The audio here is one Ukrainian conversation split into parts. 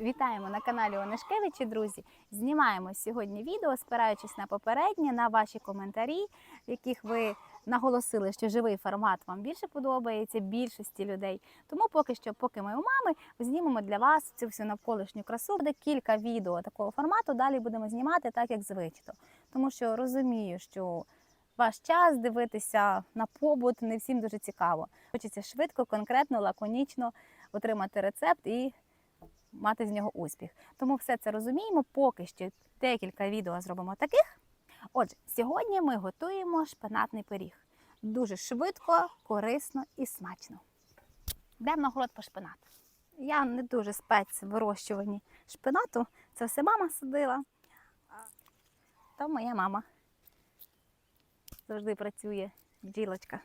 Вітаємо на каналі Онешкевичі, друзі. Знімаємо сьогодні відео, спираючись на попереднє, на ваші коментарі, в яких ви наголосили, що живий формат вам більше подобається більшості людей. Тому поки що, поки ми у мами, знімемо для вас цю всю навколишню красу. Буде кілька відео такого формату. Далі будемо знімати так, як звично. Тому що розумію, що ваш час дивитися на побут не всім дуже цікаво. Хочеться швидко, конкретно, лаконічно отримати рецепт і мати з нього успіх. Тому все це розуміємо. Поки що декілька відео зробимо таких. Отже, сьогодні ми готуємо шпинатний пиріг. Дуже швидко, корисно і смачно. Йдемо на город по шпинат. Я не дуже спец в вирощуванні шпинату. Це все мама садила. То моя мама завжди працює бджілочка.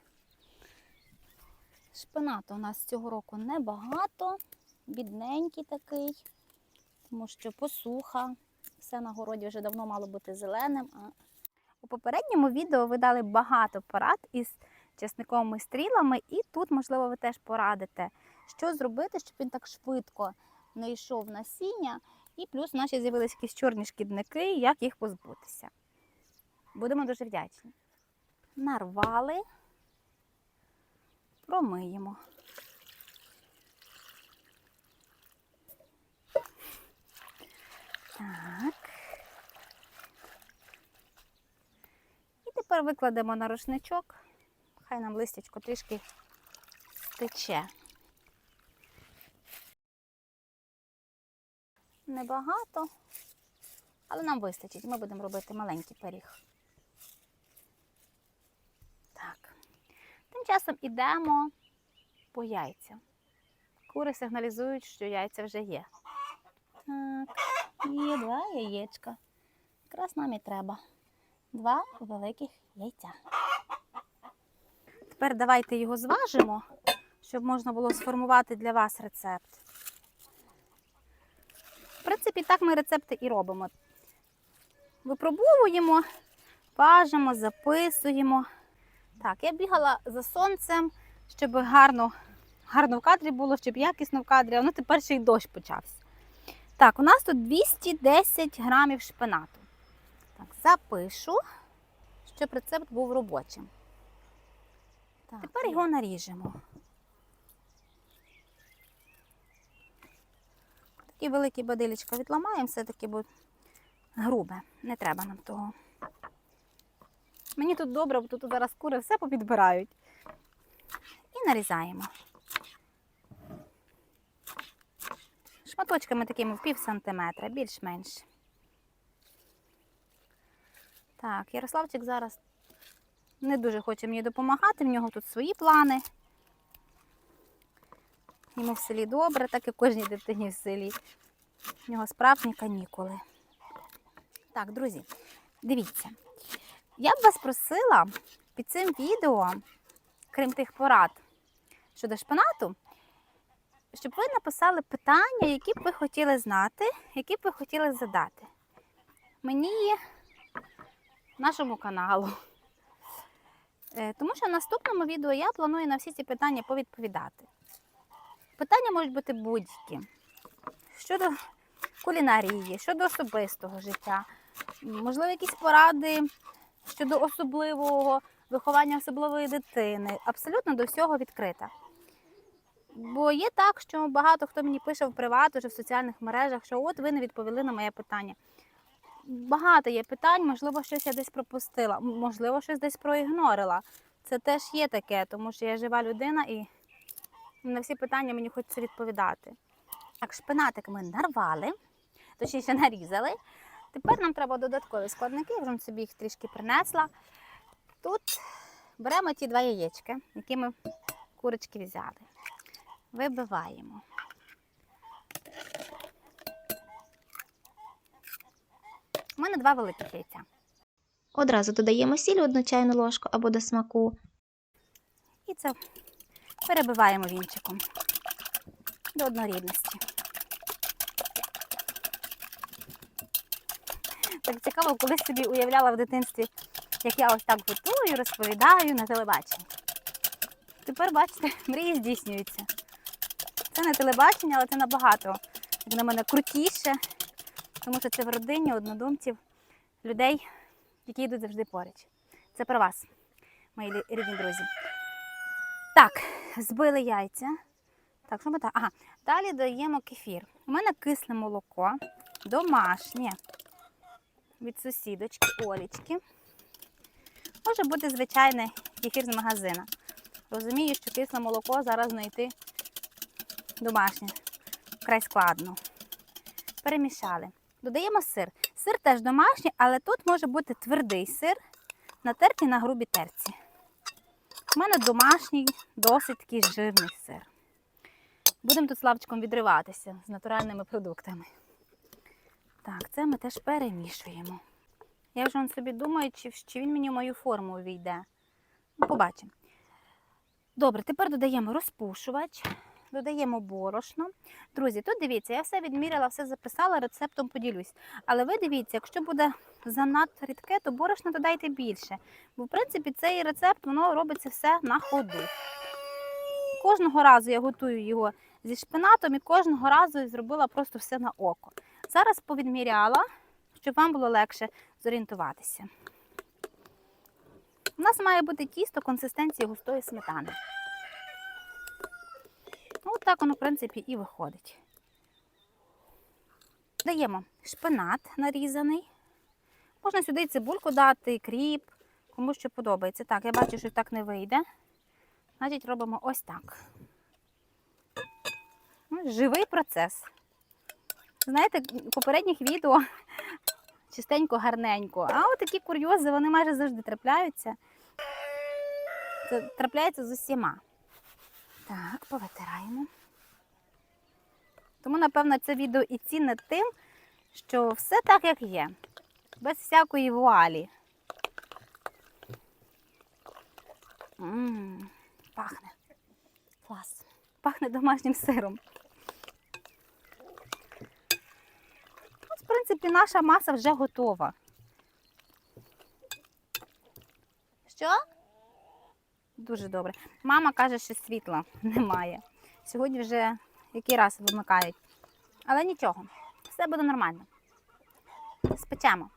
Шпинату у нас цього року небагато, бідненький такий, тому що посуха, все на городі вже давно мало бути зеленим. А... У попередньому відео ви дали багато порад із чесниковими стрілами, і тут, можливо, ви теж порадите, що зробити, щоб він так швидко не йшов насіння, і плюс у нас ще з'явилися якісь чорні шкідники, як їх позбутися. Будемо дуже вдячні. Нарвали, промиємо. Так. І тепер викладемо на рушничок. Хай нам листячко трішки стече. Небагато, але нам вистачить. Ми будемо робити маленький пиріг. Так. Тим часом ідемо по яйця. Кури сигналізують, що яйця вже є. Так, є два яєчка. Якраз нам і треба. Два великих яйця. Тепер давайте його зважимо, щоб можна було сформувати для вас рецепт. В принципі, так ми рецепти і робимо. Випробовуємо, важимо, записуємо. Так, я бігала за сонцем, щоб гарно, гарно в кадрі було, щоб якісно в кадрі, а ну тепер ще й дощ почався. Так, у нас тут 210 грамів шпинату. Так, запишу, щоб рецепт був робочим. Так, тепер його наріжемо. Такі великі бадилічка відламаємо, все-таки бо грубе. Не треба нам того. Мені тут добре, бо тут зараз кури все попідбирають. І нарізаємо. Шматочками такими в пів сантиметра, більш-менш. Так, Ярославчик зараз не дуже хоче мені допомагати, в нього тут свої плани. Йому в селі добре, так і кожній дитині в селі. В нього справжні канікули. Так, друзі, дивіться. Я б вас просила під цим відео, крім тих порад щодо шпинату, щоб ви написали питання, які б ви хотіли знати, які б ви хотіли задати. Мені, нашому каналу. Е, Тому що в наступному відео я планую на всі ці питання повідповідати. Питання можуть бути будь-які. Щодо кулінарії, щодо особистого життя, можливо, якісь поради щодо особливого виховання особливої дитини. Абсолютно до всього відкрита. Бо є так, що багато хто мені пише в приват, уже в соціальних мережах, що от ви не відповіли на моє питання. Багато є питань, можливо, щось я десь пропустила, можливо, щось десь проігнорила. Це теж є таке, тому що я жива людина і на всі питання мені хочеться відповідати. Так, шпинатик ми нарвали, точніше нарізали. Тепер нам треба додаткові складники, я вже собі їх трішки принесла. Тут беремо ті два яєчки, які ми курочки взяли. Вибиваємо. У мене два великих яйця. Одразу додаємо сіль одну чайну ложку або до смаку. І це перебиваємо вінчиком до однорідності. Так цікаво, колись собі уявляла в дитинстві, як я ось так готую, розповідаю на телебаченні. Тепер, бачите, мрії здійснюються. Це не телебачення, але це набагато як на мене, крутіше, тому що це в родині однодумців, людей, які йдуть завжди поруч. Це про вас, мої рідні друзі. Так, збили яйця. Так, що ми так? Ага, далі даємо кефір. У мене кисле молоко, домашнє від сусідочки Олічки. Може бути звичайний кефір з магазина. Розумію, що кисле молоко зараз знайти домашнє. Вкрай складно. Перемішали. Додаємо сир. Сир теж домашній, але тут може бути твердий сир, натертий на грубій терці. У мене домашній, досить такий жирний сир. Будемо тут славчиком відриватися з натуральними продуктами. Так, це ми теж перемішуємо. Я вже собі думаю, чи, чи він мені в мою форму увійде. Ну, побачимо. Добре, тепер додаємо розпушувач, додаємо борошно. Друзі, тут дивіться, я все відміряла, все записала, рецептом поділюсь. Але ви дивіться, якщо буде занадто рідке, то борошна додайте більше. Бо, в принципі, цей рецепт воно робиться все на ходу. Кожного разу я готую його зі шпинатом і кожного разу зробила просто все на око. Зараз повідміряла, щоб вам було легше зорієнтуватися. У нас має бути тісто консистенції густої сметани. Ну, от так воно, в принципі, і виходить. Даємо шпинат нарізаний. Можна сюди і цибульку дати, кріп, кому що подобається. Так, я бачу, що так не вийде. Значить, робимо ось так. Ну, Живий процес. Знаєте, в попередніх відео чистенько, гарненько. А от такі курйози, вони майже завжди трапляються. Це трапляється з усіма. Так, повитираємо. Тому, напевно, це відео і цінне тим, що все так, як є, без всякої вуалі. Мм, пахне. Клас. Пахне домашнім сиром. Ось, в принципі, наша маса вже готова. Що? Дуже добре. Мама каже, що світла немає. Сьогодні вже який раз вимикають. Але нічого, все буде нормально. Спечемо.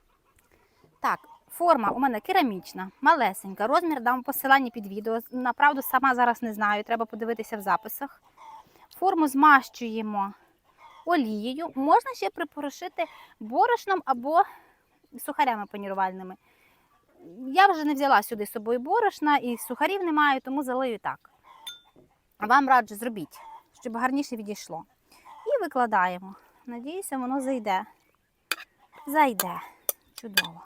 Так, форма у мене керамічна, малесенька. Розмір дам у посиланні під відео. Направду сама зараз не знаю, треба подивитися в записах. Форму змащуємо олією. Можна ще припорошити борошном або сухарями панірувальними. Я вже не взяла сюди з собою борошна і сухарів немає, тому залию так. Вам раджу зробіть, щоб гарніше відійшло. І викладаємо. Надіюся, воно зайде. Зайде. Чудово.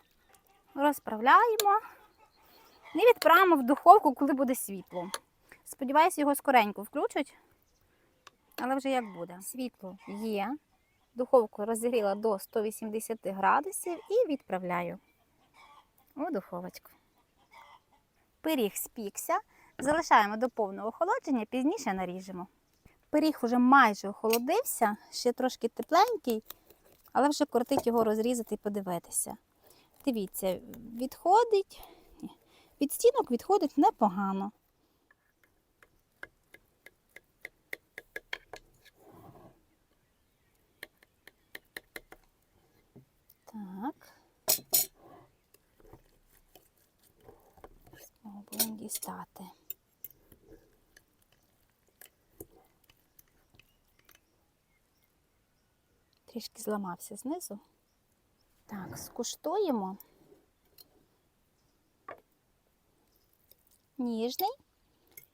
Розправляємо і відправимо в духовку, коли буде світло. Сподіваюся, його скоренько включать, але вже як буде. Світло є. Духовку розігріла до 180 градусів і відправляю у духовочку. Пиріг спікся, залишаємо до повного охолодження, пізніше наріжемо. Пиріг вже майже охолодився, ще трошки тепленький, але вже кортить його розрізати і подивитися. Дивіться, відходить, від стінок відходить непогано. Так. Спробуємо дістати. Трішки зламався знизу. Так, скуштуємо. Ніжний.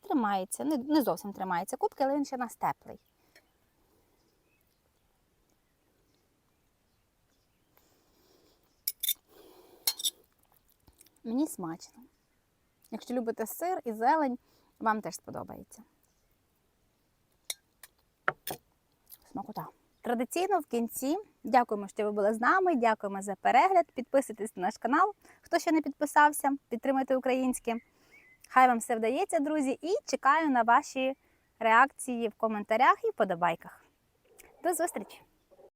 Тримається, не зовсім тримається кубки, але він ще нас теплий. Мені смачно. Якщо любите сир і зелень, вам теж сподобається. Смакота. Традиційно в кінці дякуємо, що ви були з нами. Дякуємо за перегляд. Підписуйтесь на наш канал. Хто ще не підписався, підтримуйте українське. Хай вам все вдається, друзі, і чекаю на ваші реакції в коментарях і вподобайках. До зустрічі!